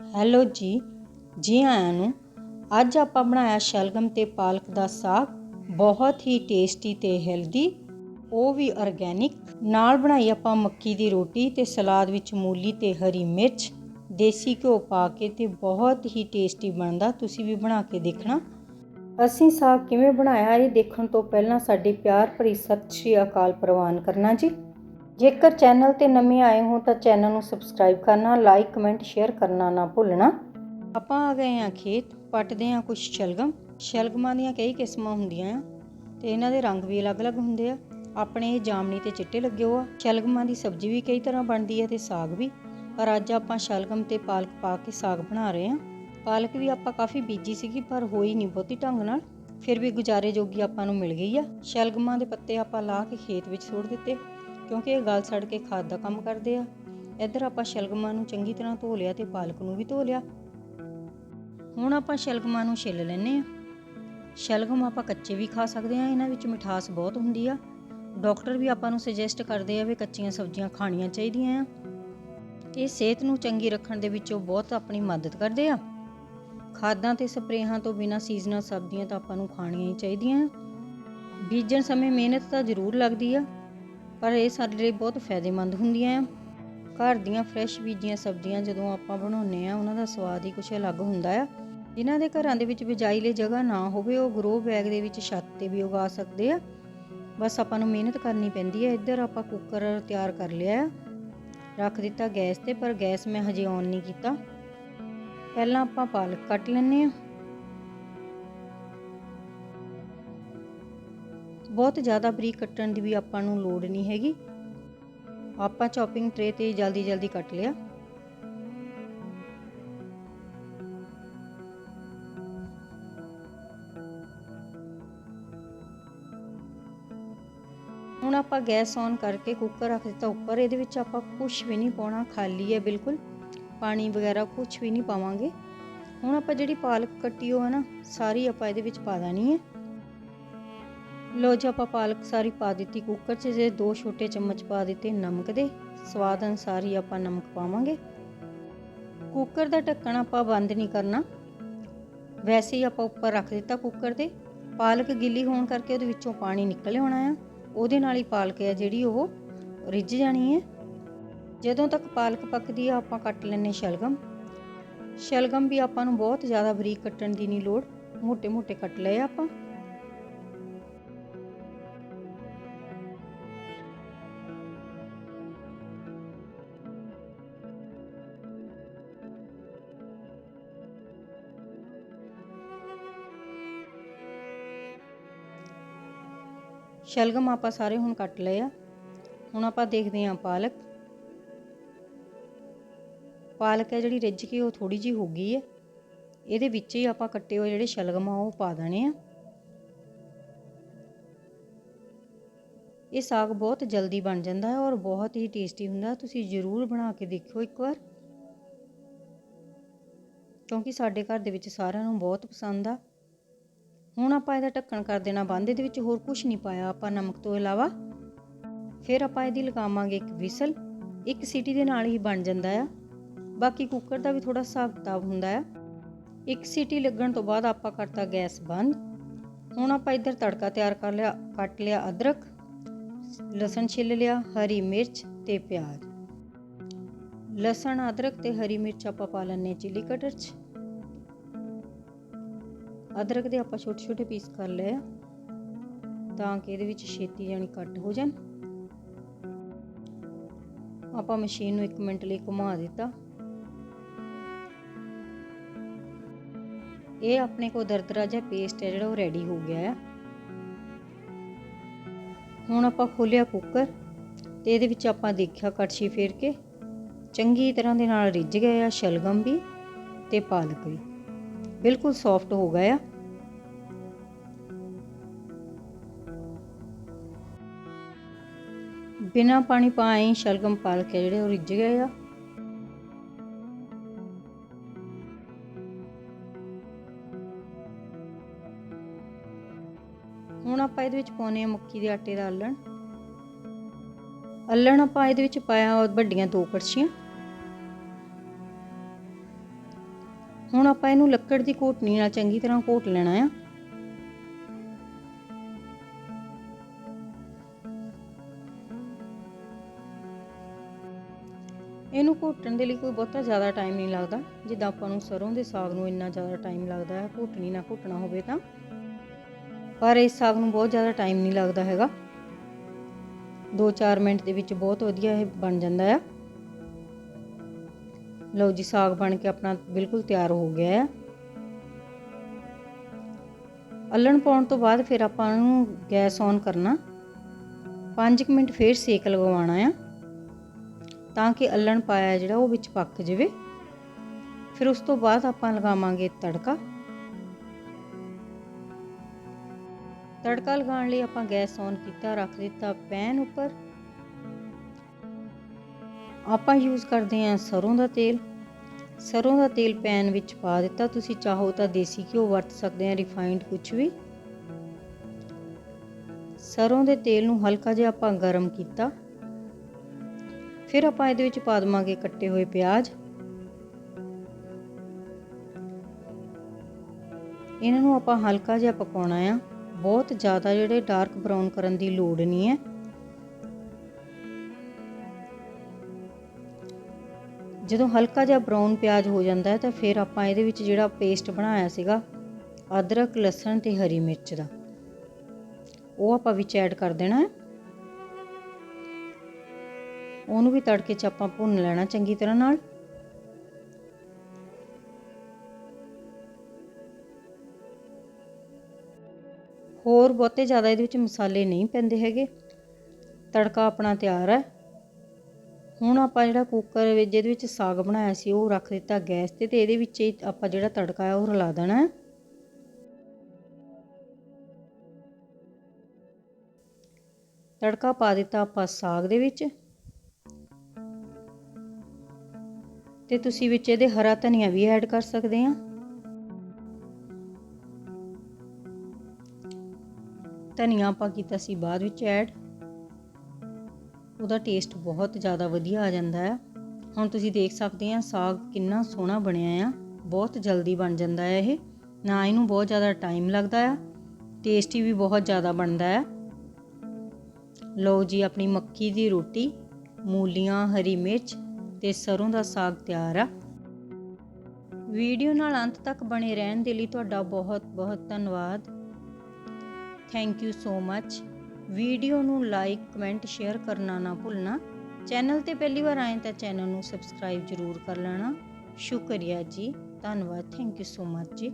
Hello ਜੀ ਜੀ ਆਇਆਂ ਨੂੰ। ਅੱਜ ਆਪਾਂ ਬਣਾਇਆ ਸ਼ਲਗਮ ਤੇ ਪਾਲਕ ਦਾ ਸਾਗ, ਬਹੁਤ ਹੀ ਟੇਸਟੀ ਤੇ ਹੈਲਦੀ ਉਹ ਵੀ ਆਰਗੈਨਿਕ ਨਾਲ ਬਣਾਈ ਆਪਾਂ ਮੱਕੀ ਦੀ ਰੋਟੀ ਤੇ ਸਲਾਦ ਵਿੱਚ ਮੂਲੀ ਤੇ ਹਰੀ ਮਿਰਚ, ਦੇਸੀ ਘਿਓ ਪਾ ਕੇ ਤੇ ਬਹੁਤ ਹੀ ਟੇਸਟੀ ਬਣਦਾ, ਤੁਸੀਂ ਵੀ ਬਣਾ ਕੇ ਦੇਖਣਾ। ਅਸੀਂ ਸਾਗ ਕਿਵੇਂ ਬਣਾਇਆ, ਇਹ ਦੇਖਣ ਤੋਂ ਪਹਿਲਾਂ ਸਾਡੇ ਪਿਆਰ ਭਰੀ ਸਤਿ ਸ਼੍ਰੀ ਅਕਾਲ ਪ੍ਰਵਾਨ ਕਰਨਾ ਜੀ। ਜੇਕਰ ਚੈਨਲ ਤੇ ਨਵੇਂ ਆਏ ਹੋ ਤਾਂ ਚੈਨਲ ਨੂੰ ਸਬਸਕ੍ਰਾਈਬ ਕਰਨਾ, ਲਾਈਕ, ਕਮੈਂਟ, ਸ਼ੇਅਰ ਕਰਨਾ ਨਾ ਭੁੱਲਣਾ। ਆਪਾਂ ਆ ਗਏ ਆ ਖੇਤ, ਪੱਟਦੇ ਆ ਕੁਝ ਸ਼ਲਗਮ। ਸ਼ਲਗਮਾਂ ਦੀਆਂ ਕਈ ਕਿਸਮਾਂ ਹੁੰਦੀਆਂ ਆ ਤੇ ਇਹਨਾਂ ਦੇ ਰੰਗ ਵੀ ਅਲੱਗ-ਅਲੱਗ ਹੁੰਦੇ ਆ। ਆਪਣੇ ਇਹ ਜਾਮਨੀ ਤੇ ਚਿੱਟੇ ਲੱਗੇ ਹੋ ਆ। ਸ਼ਲਗਮਾਂ ਦੀ ਸਬਜ਼ੀ ਵੀ ਕਈ ਤਰ੍ਹਾਂ ਬਣਦੀ ਹੈ ਤੇ ਸਾਗ ਵੀ। ਪਰ ਅੱਜ ਆਪਾਂ ਸ਼ਲਗਮ ਤੇ ਪਾਲਕ ਪਾ ਕੇ ਸਾਗ ਬਣਾ ਰਹੇ ਆ ਪਾਲਕ ਵੀ ਆਪਾਂ ਕਾਫੀ ਬੀਜੀ ਸੀਗੀ, ਪਰ ਹੋਈ ਨਹੀਂ ਬਹੁਤੀ ਢੰਗ ਨਾਲ। ਫਿਰ ਵੀ ਗੁਜ਼ਾਰੇ ਜੋਗੀ ਆਪਾਂ ਨੂੰ ਮਿਲ ਗਈ ਆ। ਸ਼ਲਗਮਾਂ ਦੇ ਪੱਤੇ ਆਪਾਂ ਲਾ ਕੇ ਖੇਤ ਵਿੱਚ ਸੁੱਟ ਦਿੱਤੇ। ਕਿਉਂਕਿ ਇਹ ਗਲ ਸੜ ਕੇ ਖਾਦ ਦਾ ਕੰਮ ਕਰਦੇ ਆ। ਇੱਧਰ ਆਪਾਂ ਸ਼ਲਗਮਾਂ ਨੂੰ ਚੰਗੀ ਤਰ੍ਹਾਂ ਧੋ ਲਿਆ ਤੇ ਪਾਲਕ ਨੂੰ ਵੀ ਧੋ ਲਿਆ। ਹੁਣ ਆਪਾਂ ਸ਼ਲਗਮਾਂ ਨੂੰ ਛਿੱਲ ਲੈਨੇ ਆ। ਸ਼ਲਗਮ ਆਪਾਂ ਕੱਚੇ ਵੀ ਖਾ ਸਕਦੇ ਆ, ਇਹਨਾਂ ਵਿੱਚ ਮਿਠਾਸ ਬਹੁਤ ਹੁੰਦੀ ਆ। ਡਾਕਟਰ ਵੀ ਆਪਾਂ ਨੂੰ ਸੁਜੈਸਟ ਕਰਦੇ ਆ ਵੀ ਕੱਚੀਆਂ ਸਬਜ਼ੀਆਂ ਖਾਣੀਆਂ ਚਾਹੀਦੀਆਂ ਆ। ਇਹ ਸਿਹਤ ਨੂੰ ਚੰਗੀ ਰੱਖਣ ਦੇ ਵਿੱਚ ਉਹ ਬਹੁਤ ਆਪਣੀ ਮਦਦ ਕਰਦੇ ਆ। ਖਾਦਾਂ ਤੇ ਸਪਰੇਹਾਂ ਤੋਂ ਬਿਨਾਂ ਸੀਜ਼ਨਲ ਸਬਜ਼ੀਆਂ ਤਾਂ ਆਪਾਂ ਨੂੰ ਖਾਣੀਆਂ ਹੀ ਚਾਹੀਦੀਆਂ ਬੀਜਣ ਸਮੇਂ ਮਿਹਨਤ ਤਾਂ ਜ਼ਰੂਰ ਲੱਗਦੀ ਆ। ਪਰ ਇਹ ਸਾਡੇ ਲਈ ਬਹੁਤ ਫਾਇਦੇਮੰਦ ਹੁੰਦੀਆਂ ਆ। ਘਰ ਦੀਆਂ ਫਰੈਸ਼ ਬੀਜੀਆਂ ਸਬਜ਼ੀਆਂ ਜਦੋਂ ਆਪਾਂ ਬਣਾਉਂਦੇ ਆ, ਉਹਨਾਂ ਦਾ ਸਵਾਦ ਹੀ ਕੁਝ ਅਲੱਗ ਹੁੰਦਾ ਆ। ਜਿਨ੍ਹਾਂ ਦੇ ਘਰਾਂ ਦੇ ਵਿੱਚ ਬਿਜਾਈ ਲਈ ਜਗ੍ਹਾ ਨਾ ਹੋਵੇ, ਉਹ ਗਰੋ ਬੈਗ ਦੇ ਵਿੱਚ ਛੱਤ ਤੇ ਵੀ ਉਗਾ ਸਕਦੇ ਆ। ਬਸ ਆਪਾਂ ਨੂੰ ਮਿਹਨਤ ਕਰਨੀ ਪੈਂਦੀ ਹੈ ਇੱਧਰ ਆਪਾਂ ਕੁੱਕਰ ਤਿਆਰ ਕਰ ਲਿਆ ਆ। ਰੱਖ ਦਿੱਤਾ ਗੈਸ ਤੇ, ਪਰ ਗੈਸ ਮੈਂ ਹਜੇ ਔਨ ਨਹੀਂ ਕੀਤਾ। ਪਹਿਲਾਂ ਆਪਾਂ ਪਾਲਕ ਕੱਟ ਲੈਨੇ ਆ। ਬਹੁਤ ਜ਼ਿਆਦਾ ਬਰੀਕ ਕੱਟਣ ਦੀ ਵੀ ਆਪਾਂ ਨੂੰ ਲੋੜ ਨਹੀਂ ਹੈਗੀ। ਆਪਾਂ ਚੌਪਿੰਗ ਟਰੇ ਤੇ ਜਲਦੀ ਜਲਦੀ ਕੱਟ ਲਿਆ। ਹੁਣ ਆਪਾਂ ਗੈਸ ਔਨ ਕਰਕੇ ਕੁੱਕਰ ਰੱਖ ਦਿੱਤਾ ਉੱਪਰ। ਇਹਦੇ ਵਿੱਚ ਆਪਾਂ ਕੁਝ ਵੀ ਨਹੀਂ ਪਾਉਣਾ, ਖਾਲੀ ਹੈ ਬਿਲਕੁਲ। ਪਾਣੀ ਵਗੈਰਾ ਕੁਝ ਵੀ ਨਹੀਂ ਪਾਵਾਂਗੇ। ਹੁਣ ਆਪਾਂ ਜਿਹੜੀ ਪਾਲਕ ਕੱਟੀ ਉਹ ਹੈ ਨਾ, ਸਾਰੀ ਆਪਾਂ ਇਹਦੇ ਵਿੱਚ ਪਾ ਦੇਣੀ ਹੈ। ਲੋ ਜੀ ਆਪਾਂ ਪਾਲਕ ਸਾਰੀ ਪਾ ਦਿੱਤੀ ਕੁੱਕਰ 'ਚ, ਜੇ ਦੋ ਛੋਟੇ ਚਮਚ ਪਾ ਦਿੱਤੇ ਨਮਕ ਦੇ, ਸਵਾਦ ਅਨਸਾਰ ਹੀ ਆਪਾਂ ਨਮਕ ਪਾਵਾਂਗੇ। ਕੁੱਕਰ ਦਾ ਢੱਕਣ ਆਪਾਂ ਬੰਦ ਨਹੀਂ ਕਰਨਾ। ਵੈਸੇ ਹੀ ਆਪਾਂ ਉੱਪਰ ਰੱਖ ਦਿੱਤਾ ਕੁੱਕਰ ਦੇ। ਪਾਲਕ ਗਿੱਲੀ ਹੋਣ ਕਰਕੇ ਉਹਦੇ ਵਿੱਚੋਂ ਪਾਣੀ ਨਿਕਲ ਆਉਣਾ ਆ। ਉਹਦੇ ਨਾਲ ਹੀ ਪਾਲਕ ਆ ਜਿਹੜੀ ਉਹ ਰਿੱਝ ਜਾਣੀ ਹੈ ਜਦੋਂ ਤੱਕ ਪਾਲਕ ਪੱਕਦੀ ਆ, ਆਪਾਂ ਕੱਟ ਲੈਣੇ ਸ਼ਲਗਮ। ਸ਼ਲਗਮ ਵੀ ਆਪਾਂ ਨੂੰ ਬਹੁਤ ਜ਼ਿਆਦਾ ਬਰੀਕ ਕੱਟਣ ਦੀ ਨਹੀਂ ਲੋੜ। ਮੋٹے-ਮੋٹے ਕੱਟ ਲਏ ਆਪਾਂ। ਸ਼ਲਗਮ ਆਪਾਂ ਸਾਰੇ ਹੁਣ ਕੱਟ ਲਏ ਆ। ਹੁਣ ਆਪਾਂ ਦੇਖਦੇ ਹਾਂ ਪਾਲਕ। ਪਾਲਕ ਹੈ ਜਿਹੜੀ ਰਿੱਝ ਕੇ ਉਹ ਥੋੜੀ ਜੀ ਹੋ ਗਈ ਹੈ। ਇਹਦੇ ਵਿੱਚ ਹੀ ਆਪਾਂ ਕੱਟੇ ਹੋਏ ਜਿਹੜੇ ਸ਼ਲਗਮ ਆ ਉਹ ਪਾ ਦੇਣੇ ਆ। ਇਹ ਸਾਗ ਬਹੁਤ ਜਲਦੀ ਬਣ ਜਾਂਦਾ ਹੈ ਔਰ ਬਹੁਤ ਹੀ ਟੇਸਟੀ ਹੁੰਦਾ ਤੁਸੀਂ ਜ਼ਰੂਰ ਬਣਾ ਕੇ ਦੇਖਿਓ ਇੱਕ ਵਾਰ। ਕਿਉਂਕਿ ਸਾਡੇ ਘਰ ਦੇ ਵਿੱਚ ਸਾਰਿਆਂ ਨੂੰ ਬਹੁਤ ਪਸੰਦ ਆ। ਹੁਣ ਆਪਾਂ ਇਹਦਾ ਢੱਕਣ ਕਰ ਦੇਣਾ ਬੰਦ, ਇਹਦੇ ਵਿੱਚ ਹੋਰ ਕੁਝ ਨਹੀਂ ਪਾਇਆ ਆਪਾਂ ਨਮਕ ਤੋਂ ਇਲਾਵਾ। ਫਿਰ ਆਪਾਂ ਇਹਦੀ ਲਗਾਵਾਂਗੇ ਇੱਕ ਵਿਸਲ, ਇੱਕ ਸੀਟੀ ਦੇ ਨਾਲ ਹੀ ਬਣ ਜਾਂਦਾ ਆ। ਬਾਕੀ ਕੁੱਕਰ ਦਾ ਵੀ ਥੋੜਾ ਹਿਸਾਬ ਕਿਤਾਬ ਹੁੰਦਾ ਆ। ਇੱਕ ਸੀਟੀ ਲੱਗਣ ਤੋਂ ਬਾਅਦ ਆਪਾਂ ਕਰਤਾ ਗੈਸ ਬੰਦ। ਹੁਣ ਆਪਾਂ ਇੱਧਰ ਤੜਕਾ ਤਿਆਰ ਕਰ ਲਿਆ, ਕੱਟ ਲਿਆ ਅਦਰਕ, ਲਸਣ ਛਿੱਲ ਲਿਆ, ਹਰੀ ਮਿਰਚ ਤੇ ਪਿਆਜ਼। ਲਸਣ, ਅਦਰਕ ਤੇ ਹਰੀ ਮਿਰਚ ਆਪਾਂ ਪਾ ਲੈਣੇ ਚਿੱਲੀ ਕਟਰ 'ਚ। ਅਦਰਕ ਦੇ ਆਪਾਂ ਛੋਟੇ ਛੋਟੇ ਪੀਸ ਕਰ ਲਏ ਆ, ਤਾਂ ਕਿ ਇਹਦੇ ਵਿੱਚ ਛੇਤੀ ਜਾਨੀ ਕੱਟ ਹੋ ਜਾਣ। ਆਪਾਂ ਮਸ਼ੀਨ ਨੂੰ 1 ਮਿੰਟ ਲਈ ਘੁਮਾ ਦਿੱਤਾ। ਇਹ ਆਪਣੇ ਕੋ ਦਰਦਰਾ ਜਿਹਾ ਪੇਸਟ ਹੈ, ਜਿਹੜਾ ਉਹ ਰੈਡੀ ਹੋ ਗਿਆ ਆ। ਹੁਣ ਆਪਾਂ ਖੋਲਿਆ ਕੁੱਕਰ ਤੇ ਇਹਦੇ ਵਿੱਚ ਆਪਾਂ ਦੇਖਿਆ ਕੜਛੀ ਫੇਰ ਕੇ। ਚੰਗੀ ਤਰ੍ਹਾਂ ਦੇ ਨਾਲ ਰਿੱਝ ਗਿਆ ਆ ਸ਼ਲਗਮ ਵੀ ਤੇ ਪਾਲਕ ਵੀ। ਬਿਲਕੁਲ ਸੌਫਟ ਹੋ ਗਿਆ ਬਿਨਾ ਪਾਣੀ ਪਾਏ ਸ਼ਲਗਮ ਪਾਲਕ ਜਿਹੜੇ ਉਹ ਰਿੱਝ ਗਏ ਆ। ਹੁਣ ਆਪਾਂ ਇਹਦੇ ਵਿੱਚ ਪਾਉਨੇ ਆ ਮੱਕੀ ਦੇ ਆਟੇ ਦਾ ਅੱਲਣ ਅੱਲਣ ਆਪਾਂ ਇਹਦੇ ਵਿੱਚ ਪਾਇਆ ਵੱਡੀਆਂ ਦੋ ਕੜਛੀਆਂ। ਹੁਣ ਆਪਾਂ ਇਹਨੂੰ ਲੱਕੜ ਦੀ ਘੋਟਣੀ ਨਾਲ ਚੰਗੀ ਤਰ੍ਹਾਂ ਘੋਟ ਲੈਣਾ ਆ। ਇਹਨੂੰ ਘੋਟਣ ਦੇ ਲਈ ਕੋਈ ਬਹੁਤਾ ਜ਼ਿਆਦਾ ਟਾਈਮ ਨਹੀਂ ਲੱਗਦਾ। ਜਿੱਦਾਂ ਆਪਾਂ ਨੂੰ ਸਰੋਂ ਦੇ ਸਾਗ ਨੂੰ ਇੰਨਾ ਜ਼ਿਆਦਾ ਟਾਈਮ ਲੱਗਦਾ ਹੈ, ਘੋਟਣੀ ਨਾ ਘੋਟਣਾ ਹੋਵੇ ਤਾਂ। ਪਰ ਇਸ ਸਾਗ ਨੂੰ ਬਹੁਤ ਜ਼ਿਆਦਾ ਟਾਈਮ ਨਹੀਂ ਲੱਗਦਾ ਹੈਗਾ। 2-4 ਮਿੰਟ ਦੇ ਵਿੱਚ ਬਹੁਤ ਵਧੀਆ ਇਹ ਬਣ ਜਾਂਦਾ ਆ। ਲਓ ਜੀ, ਸਾਗ ਬਣ ਕੇ ਆਪਣਾ ਬਿਲਕੁਲ ਤਿਆਰ ਹੋ ਗਿਆ ਹੈ ਅੱਲਣ ਪਾਉਣ ਤੋਂ ਬਾਅਦ ਫਿਰ ਆਪਾਂ ਨੂੰ ਗੈਸ ਔਨ ਕਰਨਾ। 5 ਮਿੰਟ ਫੇਰ ਸੇਕ ਲਗਵਾਉਣਾ ਆ, ਤਾਂ ਕਿ ਅੱਲਣ ਪਾਇਆ ਜਿਹੜਾ ਉਹ ਵਿੱਚ ਪੱਕ ਜਾਵੇ। ਫਿਰ ਉਸ ਤੋਂ ਬਾਅਦ ਆਪਾਂ ਲਗਾਵਾਂਗੇ ਤੜਕਾ। ਤੜਕਾ ਲਗਾਉਣ ਲਈ ਆਪਾਂ ਗੈਸ ਔਨ ਕੀਤਾ, ਰੱਖ ਦਿੱਤਾ ਪੈਨ ਉੱਪਰ। ਆਪਾਂ ਯੂਜ਼ ਕਰਦੇ ਹਾਂ ਸਰੋਂ ਦਾ ਤੇਲ। ਸਰੋਂ ਦਾ ਤੇਲ ਪੈਨ ਵਿੱਚ ਪਾ ਦਿੱਤਾ। ਤੁਸੀਂ ਚਾਹੋ ਤਾਂ ਦੇਸੀ ਘਿਓ ਵਰਤ ਸਕਦੇ ਆ ਰਿਫਾਈਨਡ ਕੁਝ ਵੀ। ਸਰੋਂ ਦੇ ਤੇਲ ਨੂੰ ਹਲਕਾ ਜਿਹਾ ਆਪਾਂ ਗਰਮ ਕੀਤਾ। ਫਿਰ ਆਪਾਂ ਇਹਦੇ ਵਿੱਚ ਪਾ ਦਵਾਂਗੇ ਕੱਟੇ ਹੋਏ ਪਿਆਜ਼। ਇਹਨਾਂ ਨੂੰ ਆਪਾਂ ਹਲਕਾ ਜਿਹਾ ਪਕਾਉਣਾ ਆ। ਬਹੁਤ ਜ਼ਿਆਦਾ ਜਿਹੜੇ ਡਾਰਕ ਬਰਾਊਨ ਕਰਨ ਦੀ ਲੋੜ ਨਹੀਂ ਹੈ। ਜਦੋਂ ਹਲਕਾ ਜਿਹਾ ਬਰਾਊਨ ਪਿਆਜ਼ ਹੋ ਜਾਂਦਾ ਹੈ ਤਾਂ ਫਿਰ ਆਪਾਂ ਇਹਦੇ ਵਿੱਚ ਜਿਹੜਾ ਪੇਸਟ ਬਣਾਇਆ ਸੀਗਾ, ਅਦਰਕ, ਲਸਣ ਤੇ ਹਰੀ ਮਿਰਚ ਦਾ। ਉਹ ਆਪਾਂ ਵਿੱਚ ਐਡ ਕਰ ਦੇਣਾ ਹੈ। ਉਹਨੂੰ ਵੀ ਤੜਕੇ 'ਚ ਆਪਾਂ ਭੁੰਨ ਲੈਣਾ ਚੰਗੀ ਤਰ੍ਹਾਂ ਨਾਲ। ਹੋਰ ਬਹੁਤੇ ਜ਼ਿਆਦਾ ਇਹਦੇ ਵਿੱਚ ਮਸਾਲੇ ਨਹੀਂ ਪੈਂਦੇ ਹੈਗੇ। ਤੜਕਾ ਆਪਣਾ ਤਿਆਰ ਹੈ। ਹੁਣ ਆਪਾਂ ਜਿਹੜਾ ਕੁੱਕਰ ਵਿੱਚ, ਜਿਹਦੇ ਵਿੱਚ ਸਾਗ ਬਣਾਇਆ ਸੀ, ਉਹ ਰੱਖ ਦਿੱਤਾ ਗੈਸ ਤੇ ਤੇ ਇਹਦੇ ਵਿੱਚ ਆਪਾਂ ਜਿਹੜਾ ਤੜਕਾ ਹੈ, ਉਹ ਰਲਾ ਦੇਣਾ ਹੈ। ਤੜਕਾ ਪਾ ਦਿੱਤਾ ਆਪਾਂ ਸਾਗ ਦੇ ਵਿੱਚ। ਤੇ ਤੁਸੀਂ ਵਿੱਚ ਇਹਦੇ ਹਰਾ ਧਨੀਆ ਵੀ ਐਡ ਕਰ ਸਕਦੇ ਆ ਧਨੀਆ ਆਪਾਂ ਕੀਤਾ ਸੀ ਬਾਅਦ ਵਿੱਚ ਐਡ ਉਹਦਾ ਟੇਸਟ ਬਹੁਤ ਜ਼ਿਆਦਾ ਵਧੀਆ ਆ ਜਾਂਦਾ ਹੈ। ਹੁਣ ਤੁਸੀਂ ਦੇਖ ਸਕਦੇ ਆ, ਸਾਗ ਕਿੰਨਾ ਸੋਹਣਾ ਬਣਿਆ ਆ, ਬਹੁਤ ਜਲਦੀ ਬਣ ਜਾਂਦਾ ਹੈ ਇਹ। ਨਾ ਇਹਨੂੰ ਬਹੁਤ ਜ਼ਿਆਦਾ ਟਾਈਮ ਲੱਗਦਾ ਆ ਟੇਸਟੀ ਵੀ ਬਹੁਤ ਜ਼ਿਆਦਾ ਬਣਦਾ ਹੈ। ਲਓ ਜੀ, ਆਪਣੀ ਮੱਕੀ ਦੀ ਰੋਟੀ, ਮੂਲੀਆਂ, ਹਰੀ ਮਿਰਚ ਤੇ ਸਰੋਂ ਦਾ ਸਾਗ ਤਿਆਰ ਆ। ਵੀਡੀਓ ਨਾਲ ਅੰਤ ਤੱਕ ਬਣੇ ਰਹਿਣ ਦੇ ਲਈ ਤੁਹਾਡਾ ਬਹੁਤ ਬਹੁਤ ਧੰਨਵਾਦ। Thank you so much video ਨੂੰ ਲਾਈਕ, ਕਮੈਂਟ, ਸ਼ੇਅਰ ਕਰਨਾ ਨਾ ਭੁੱਲਣਾ। ਚੈਨਲ ਤੇ ਪਹਿਲੀ ਵਾਰ ਆਏ ਤਾਂ ਚੈਨਲ ਨੂੰ ਸਬਸਕ੍ਰਾਈਬ ਜ਼ਰੂਰ ਕਰ ਲੈਣਾ। ਸ਼ੁਕਰੀਆ ਜੀ। ਧੰਨਵਾਦ। ਥੈਂਕ ਯੂ ਸੋ ਮੱਚ ਜੀ।